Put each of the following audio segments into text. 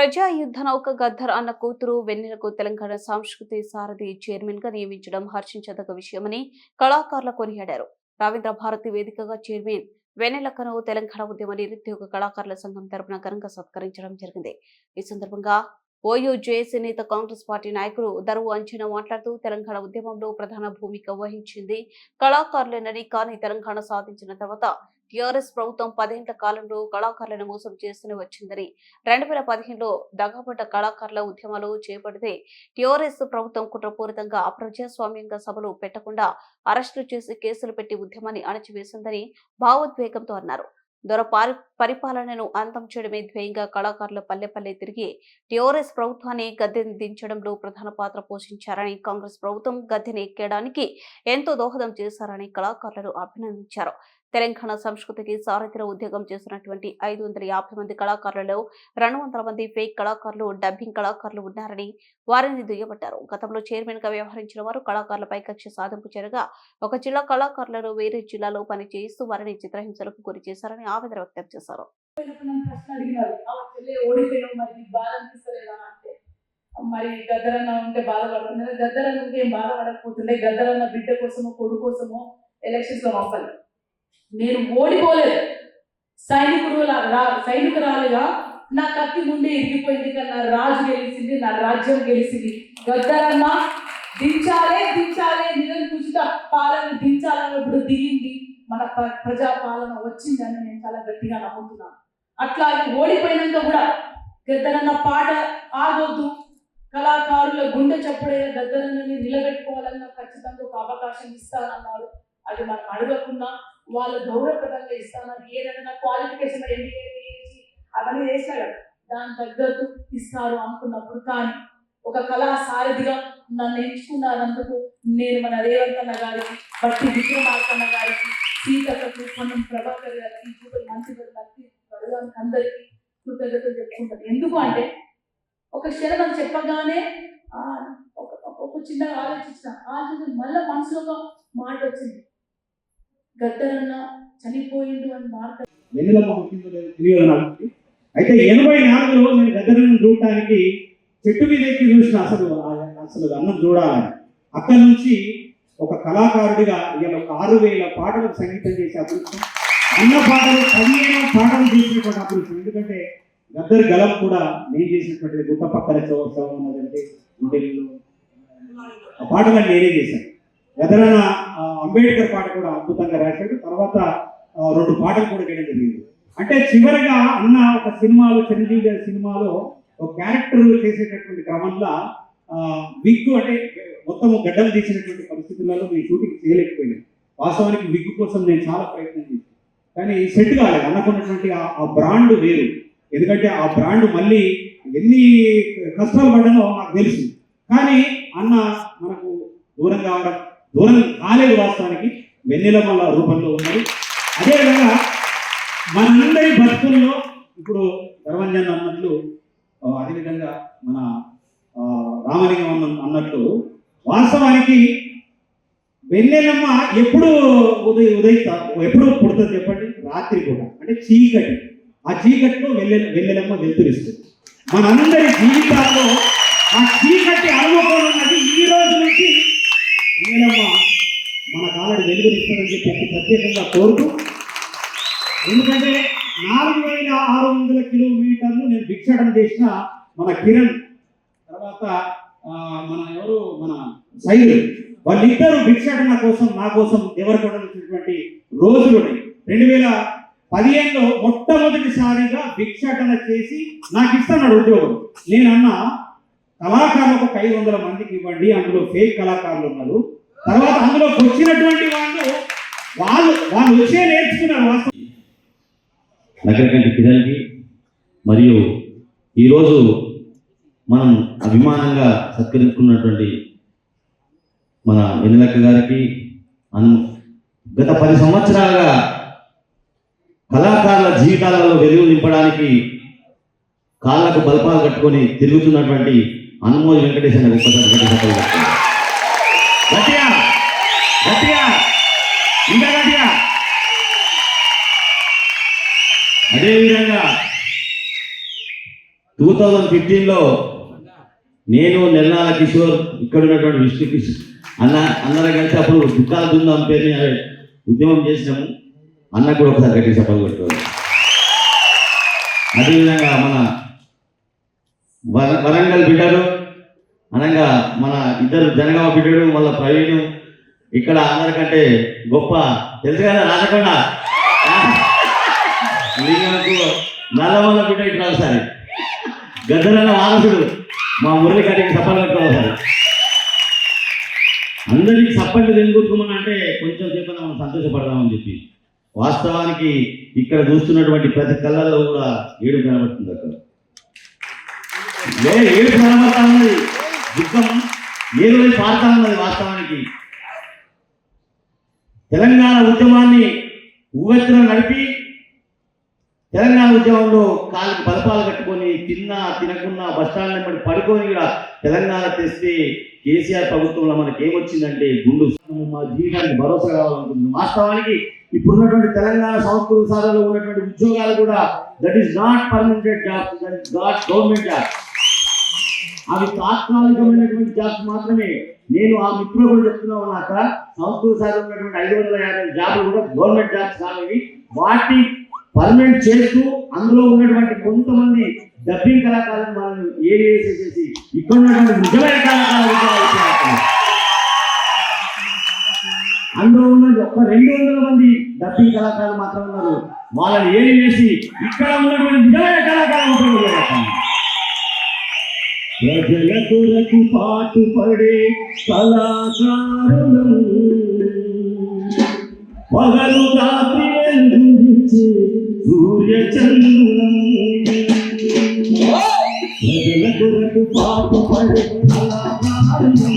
ప్రజా యుద్ధ నౌక గద్దర్ అన్న కూతురు వెన్నెలకు తెలంగాణ సాంస్కృతి సారథి చైర్మన్గా నియమించడం హర్షించదగ్గ విషయమని కళాకారులు కొనియాడారు. రవీంద్ర భారతి వేదికగా చైర్మన్ వెన్నెలకను తెలంగాణ ఉద్యమ నిరుద్యోగ కళాకారుల సంఘం తరపున ఘనంగా సత్కరించడం జరిగింది. ఈ సందర్భంగా ఓయూ జేఏసీ నేత కాంగ్రెస్ పార్టీ నాయకులు దరువు అంచనా మాట్లాడుతూ తెలంగాణ ఉద్యమంలో ప్రధాన భూమిక వహించింది కళాకారులేనని కానీ తెలంగాణ సాధించిన తర్వాత టీఆర్ఎస్ ప్రభుత్వం పదేళ్ళ కాలంలో కళాకారులను మోసం చేస్తూనే వచ్చిందని రెండు వేల పదిహేనులో దగ్గపడ్డ కళాకారుల ఉద్యమాలు చేపడితే టీఆర్ఎస్ ప్రభుత్వం కుట్రపూరితంగా అప్రజాస్వామ్యంగా సభలు పెట్టకుండా అరెస్టులు చేసి కేసులు పెట్టి ఉద్యమాన్ని అణచివేసిందని భావోద్వేగంతో అన్నారు. దొర పరిపాలనను అంతం చేయడమే ధ్యేయంగా కళాకారులు పల్లెపల్లె తిరిగి టీఆర్ఎస్ ప్రభుత్వాన్ని గద్దెని దించడంలో ప్రధాన పాత్ర పోషించారని కాంగ్రెస్ ప్రభుత్వం గద్దెని ఎక్కడానికి ఎంతో దోహదం చేశారని కళాకారులను అభినందించారు. తెలంగాణ సంస్కృతికి సారథిన ఉద్యోగం చేస్తున్నటువంటి ఐదు వందల యాభై మంది కళాకారులలో రెండు వందల మంది ఫేక్ కళాకారులు డబ్బింగ్ కళాకారులు ఉన్నారని వారిని దుయ్యబట్టారు. గతంలో చైర్మన్గా వ్యవహరించిన వారు కళాకారులపై కక్ష సాధింపు చేరగా ఒక జిల్లా కళాకారులను వేరే జిల్లాలో పనిచేయిస్తూ వారిని చిత్రహింసలకు గురి చేశారని ఆవేదన వ్యక్తం చేశారు. చేశారు ప్రశ్న అడిగినారు ఆ మరి నీకు బాధ అనిపిస్తలేదా? అంటే మరి గద్దరన్న ఉంటే బాధపడుతుంది గద్దరన్న ఉంటే ఏం బాధపడకపోతుండే? గద్దరన్న బిడ్డ కోసమో కొడుకు కోసమో ఎలక్షన్స్లో పంపాలి. నేను ఓడిపోలేదు. సైనికుడు రా సైనికురాలుగా నా కత్తి ముందే ఇరిగిపోయింది కానీ నా రాజు గెలిచింది నా రాజ్యం గెలిచింది. గద్దరన్న దించాలే దించాలే నిరంకుశిత ప్రజాపాలన వచ్చిందని నేను చాలా గట్టిగా నమ్ముతున్నాను. అట్లా ఓడిపోయినాక కూడా గద్దరన్న పాట ఆగొద్దు. కళాకారుల గుండె చప్పుడైన గద్దరన్నని నిలబెట్టుకోవాలన్న ఖచ్చితంగా ఒక అవకాశం ఇస్తానన్నారు. అది మనం అడగకుండా వాళ్ళు గౌరవప్రదంగా ఇస్తానని ఏదైనా క్వాలిఫికేషన్ ఎంబీఏ అవన్నీ చేశాడు. దాని తగ్గట్టు ఇస్తారు అనుకున్నప్పుడు కానీ ఒక కళా సారథిగా నన్ను ఎంచుకున్నందుకు నేను మన రేవంత్ అన్న గారికి బట్టి విక్రమార్కన్న గారికి సీతకు మనం ప్రభాకర్ గారికి జూపల్ మంచి గారికి వరదానికి అందరికీ కృతజ్ఞతలు చెప్పుకుంటాను. ఎందుకు అంటే ఒక క్షణం అని చెప్పగానే ఒక చిన్నగా ఆలోచించిన ఆలోచించిన మళ్ళీ మనసులో ఒక మాట వచ్చింది. గద్దరన్న చనిపోయిండు అని మాట. వెన్నెలమ్మ పుట్టిందో లేదో తెలియదు నాకు. అయితే ఎనభై నాలుగులో నేను గద్దరన్న చూడటానికి చెట్టు మీద ఎక్కి చూసిన అసలు అసలు అన్నం చూడాలని. అక్కడి నుంచి ఒక కళాకారుడిగా ఇవాళ ఒక ఆరు వేల పాటలకు సంగీతం చేసే అదృష్టం. అన్న పాటలు పదిహేను పాటలు చేసినటువంటి అదృష్టం. ఎందుకంటే గద్దర్ గలం కూడా నేను చేసినటువంటి గుట్ట పక్కన చౌత్సవం ఉన్నదంటే గుండెల్లో. ఆ పాటలను నేనే చేశాను. గదరన అంబేద్కర్ పాట కూడా అద్భుతంగా రాశాడు. తర్వాత రెండు పాటలు కూడా వేయడం జరిగింది. అంటే చివరిగా అన్న ఒక సినిమాలో చిరంజీవి గారి సినిమాలో ఒక క్యారెక్టర్ చేసేటటువంటి క్రమంలో విగ్ అంటే మొత్తం గడ్డలు తీసినటువంటి పరిస్థితులలో నేను షూటింగ్ చేయలేకపోయినాను వాస్తవానికి విగ్ కోసం నేను చాలా ప్రయత్నం చేశాను. కానీ సెట్ కాలేదు. అన్నకున్నటువంటి ఆ- ఆ బ్రాండ్ వేరు. ఎందుకంటే ఆ బ్రాండ్ మళ్ళీ ఎన్ని కష్టాలు పడ్డానో నాకు తెలుసు. కానీ అన్న మనకు దూరం కావడం దూరం కాలేదు వాస్తవానికి. వెన్నెలమల్ల రూపంలో ఉన్నది. అదేవిధంగా మనందరి బతుకుల్లో ఇప్పుడు ధర్మంజన్ అన్నట్లు అదేవిధంగా మన రామలింగం అన్నట్లు వాస్తవానికి వెన్నెలమ్మ ఎప్పుడు ఉదయ ఉదయిస్తా ఎప్పుడు పుడుతుంది చెప్పండి? రాత్రి కూడా. అంటే చీకటి. ఆ చీకటిలో వెన్నె వెన్నెలమ్మ వెలుతురిస్తుంది. మనందరి జీవితాల్లో ఆ చీకటి అనుభవం ఉన్నది. ఈ రోజు నుంచి వెన్నెలమ్మ మన కాలడి వెలుగునిస్తుందని చెప్పి ప్రత్యేకంగా కోరుతూ ఎందుకంటే నాలుగు వేల ఆరు వందల కిలోమీటర్లు నేను భిక్షాటం చేసిన మన కిరణ్ తర్వాత మన ఎవరు? మన సైలు వాళ్ళిద్దరూ భిక్షాటన కోసం నా కోసం దేవరకొండ వచ్చినటువంటి రోజులు రెండు వేల పదిహేనులో మొట్టమొదటిసారిగా భిక్షాటన చేసి నాకు ఇస్తాడు ఉద్యోగం. నేను అన్నా కళాకారులకు ఒక ఐదు వందల మందికి ఇవ్వండి అందులో ఫేక్ కళాకారులు ఉన్నారు. తర్వాత అందులోకి వచ్చినటువంటి వాళ్ళు వాళ్ళు వాళ్ళు వచ్చే నేర్చుకున్నారు వాస్తవం. నగరకంటి కిరణ్కి మరియు ఈరోజు మనం అభిమానంగా సత్కరించుకున్నటువంటి మన వెన్నెలక్క గారికి అను గత పది సంవత్సరాలుగా కళాకారుల జీవితాలలో వెలుగు నింపడానికి కాళ్ళకు బల్పాలు కట్టుకొని తిరుగుతున్నటువంటి అనుమోది వెంకటేశ్వర అనే గట్టిగా గట్టిగా గట్టిగా ఇంకా గట్టిగా. అదేవిధంగా టూ థౌజండ్ ఫిఫ్టీన్లో నేను నెల్లాల కిషోర్ ఇక్కడ ఉన్నటువంటి విష్ణు కిషోర్. అన్న అందరం కలిసి అప్పుడు దుఃఖాల బృందం పేరు ఉద్యమం చేసినాము. అన్న కూడా ఒకసారి గట్టి చెప్పలు కొట్టుకోవాలి. అదేవిధంగా మన వర- వరంగల్ బిడ్డలు అనగా మన ఇద్దరు జనగామ బిడ్డడు మళ్ళీ ప్రవీణ్ ఇక్కడ అందరికంటే గొప్ప. తెలుసు కదా రాజకొండ? నల్లమల్ల బిడ్డ ఇట్లా ఒకసారి. గద్దరన్న వారసుడు. మా ఊర్లో కటికి సప్పలు అందరికీ ఒకసారి అందరికి అంటే కొంచెం చెప్పిన మనం సంతోషపడదామని చెప్పి. వాస్తవానికి ఇక్కడ చూస్తున్నటువంటి ప్రతి కళ్ళలో కూడా ఏడు కనబడుతుంది అక్కడ. ఏడు కనబడతా ఉన్నది దుఃఖం ఏడు వైపు పారుతా ఉన్నది వాస్తవానికి. తెలంగాణ ఉద్యమాన్ని ఉవ్వెత్తున నడిపి తెలంగాణ ఉద్యమంలో కాలికి బలపాలు కట్టుకొని తిన్నా తినకున్నా బస్టాండ్ నెంబడి పడుకొని కూడా తెలంగాణ తెస్తే కేసీఆర్ ప్రభుత్వంలో మనకి ఏమొచ్చిందంటే గుండు. మా జీవితానికి భరోసా కావాలనుకుంటుంది వాస్తవానికి ఇప్పుడున్నటువంటి తెలంగాణ సంస్కృతి సాధనలో ఉన్నటువంటి ఉద్యోగాలు కూడా that is not permanent job that is not government job అవి తాత్కాలికమైనటువంటి జాబ్స్ మాత్రమే. నేను ఆ మిత్రులు కూడా చెప్తున్నా ఉన్నాక సంస్కృతి సాధన ఉన్నటువంటి ఐదు వందల యాభై జాబ్లు కూడా గవర్నమెంట్ జాబ్స్ కానివి. వాటి పర్మనెంట్ చేస్తూ అందులో ఉన్నటువంటి కొంతమంది డబ్బింగ్ కళాకారులను మనం ఏరియేసేసి ఇక్కడ ఉన్నటువంటి నిజమైన కళాకారులు అందులో ఉన్నది ఒక రెండు వందల మంది డబ్బింగ్ కళాకారులు మాత్రం ఉన్నారు. వాళ్ళని ఏం చేసి ఇక్కడ ఉన్నటువంటి నిజమైన కళాకారులు ప్రజల కొరకు పాటు పడే కళాకారులం పగలు రాత్రి సూర్య పాటు పడే కళాకారులం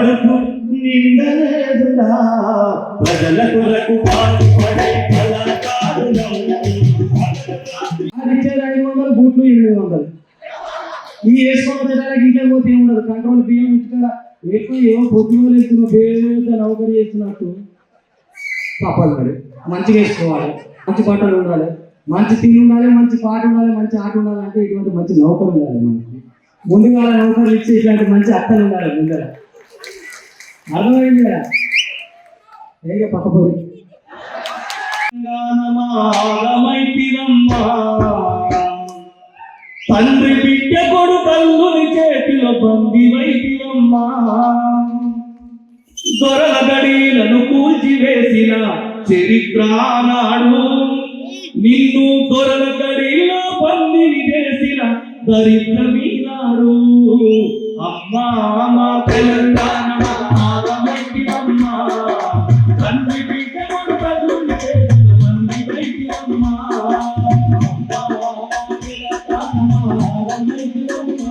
పడుకు నిండలేదురా. ప్రజల కొరకు పాటుపడే ఇచ్చేది ఐదు వందలు బూట్లు ఎనిమిది వందలు. ఈ వేసుకోవడానికి వచ్చేదానికి ఇంట్లో పోతే ఏముండదు? ఉండదు కంట్రోల్ బియ్యం ఇంటికాడ ఎక్కువ ఏమో పొద్దుగోలు వేస్తున్నా పేద నౌకరీ చేస్తున్నట్టు. తప్పదు మరి. మంచిగా వేసుకోవాలి. మంచి బట్టలు ఉండాలి. మంచి తిని ఉండాలి మంచి పాట ఉండాలి మంచి ఆట ఉండాలి అంటే ఇటువంటి మంచి నౌకరు ఉండాలి మనకి. ముందుగా నౌకర్లు ఇచ్చి ఇట్లాంటి మంచి అక్కలు ఉండాలి ముందర. అర్థమైంది ఏగా పక్కపోయి తండ్రి బిడ్డ కొడు కల్లుని చేతిలో బందివైతిరమ్మా దొరల గడీలను కూల్చివేసిన చరిత్ర నాడు నిన్ను దొరల గడిలో బందిని చేసిన దరిద్రమీనాడు. అమ్మా మా తెలంగాణ